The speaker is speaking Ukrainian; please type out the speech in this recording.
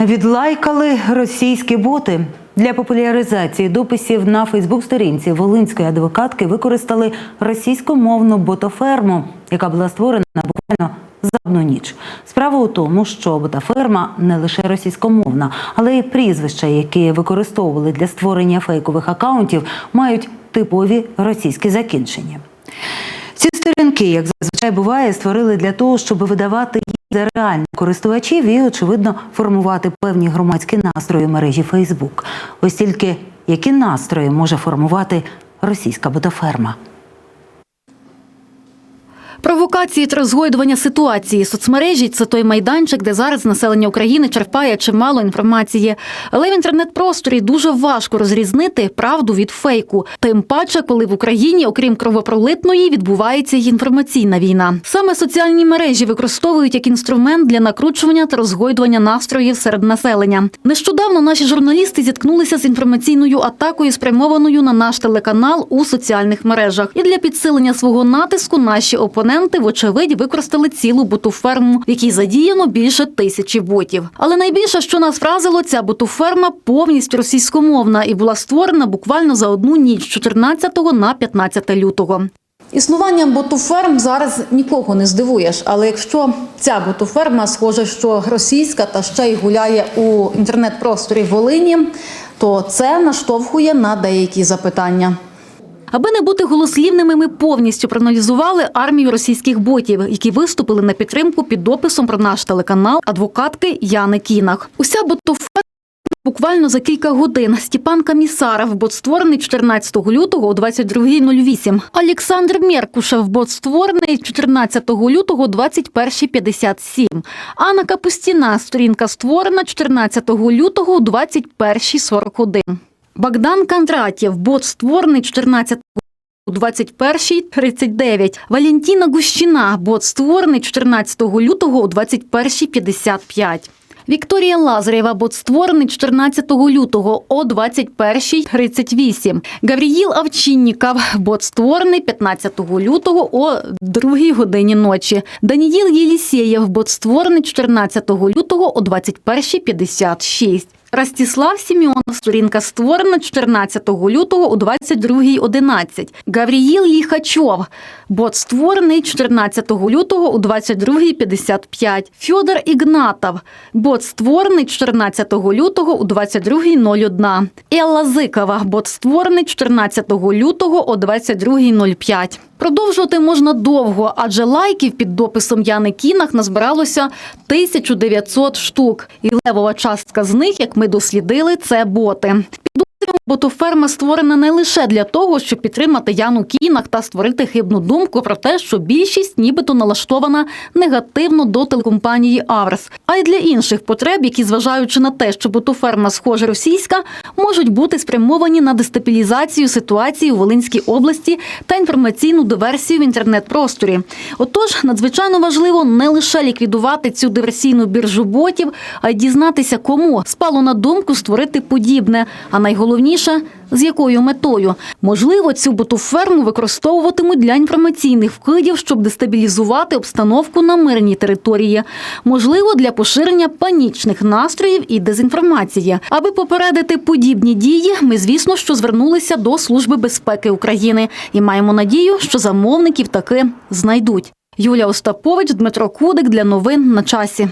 Відлайкали російські боти. Для популяризації дописів на Фейсбук-сторінці волинської адвокатки використали російськомовну ботоферму, яка була створена буквально за одну ніч. Справа у тому, що ботаферма не лише російськомовна, але й прізвища, які використовували для створення фейкових акаунтів, мають типові російські закінчення. Ці сторінки, як зазвичай буває, створили для того, щоб видавати за реальних користувачів і, очевидно, формувати певні громадські настрої мережі Фейсбук. Ось тільки які настрої може формувати російська ботаферма. Провокації та розгойдування ситуації соцмережі це той майданчик, де зараз населення України черпає чимало інформації. Але в інтернет-просторі дуже важко розрізнити правду від фейку. Тим паче, коли в Україні, окрім кровопролитної, відбувається й інформаційна війна. Саме соціальні мережі використовують як інструмент для накручування та розгойдування настроїв серед населення. Нещодавно наші журналісти зіткнулися з інформаційною атакою, спрямованою на наш телеканал у соціальних мережах. І для підсилення свого натиску наші опоненти, вочевидь, використали цілу ботуферму, в якій задіяно більше тисячі ботів. Але найбільше, що нас вразило, ця ботуферма повністю російськомовна і була створена буквально за одну ніч, з 14 на 15 лютого. Існуванням ботуферм зараз нікого не здивуєш, але якщо ця ботуферма схоже, що російська та ще й гуляє у інтернет-просторі Волині, то це наштовхує на деякі запитання. Аби не бути голослівними, ми повністю проаналізували армію російських ботів, які виступили на підтримку під дописом про наш телеканал адвокатки Яни Кінах. Уся ботоферма буквально за кілька годин. Степан Камісаров, бот створений 14 лютого о 22.08. Олександр Меркушев, бот створений 14 лютого о 21.57. Анна Капустіна, сторінка створена 14 лютого о 21.41. Богдан Кондратєв, бот створений 14 у 21.39. Валентина Гущина, бот створений 14 лютого о 21.55. Вікторія Лазарєва, бот створений 14 лютого о 21.38. Гавріїл Авчинніков, бот створений 15 лютого о 2 годині ночі. Даніїл Єлісєєв, бот створений 14 лютого о 21.56. Ростислав Сіміонов, сторінка створена 14 лютого о 22.11. Гавріїл Ліхачов, бот створений 14 лютого о 22.55. Фьодор Ігнатов, бот створений 14 лютого о 22.01. Елла Зикова, бот створений 14 лютого о 22.05. Продовжувати можна довго, адже лайків під дописом Яни Кінах назбиралося 1900 штук. І левова частка з них, як ми дослідили, це боти. Підозрюємо, ботоферма створена не лише для того, щоб підтримати Яну Кінах та створити хибну думку про те, що більшість нібито налаштована негативно до телекомпанії Аврс, а й для інших потреб, які, зважаючи на те, що ботоферма схоже російська, можуть бути спрямовані на дестабілізацію ситуації у Волинській області та інформаційну диверсію в інтернет-просторі. Отож, надзвичайно важливо не лише ліквідувати цю диверсійну біржу ботів, а й дізнатися, кому спало на думку створити подібне. А найголовніше з якою метою можливо цю ботуферму використовуватимуть для інформаційних вкидів, щоб дестабілізувати обстановку на мирній території, можливо, для поширення панічних настроїв і дезінформації. Аби попередити подібні дії, ми звісно, що звернулися до Служби безпеки України і маємо надію, що замовників таки знайдуть. Юлія Остапович, Дмитро Кудик для новин на часі.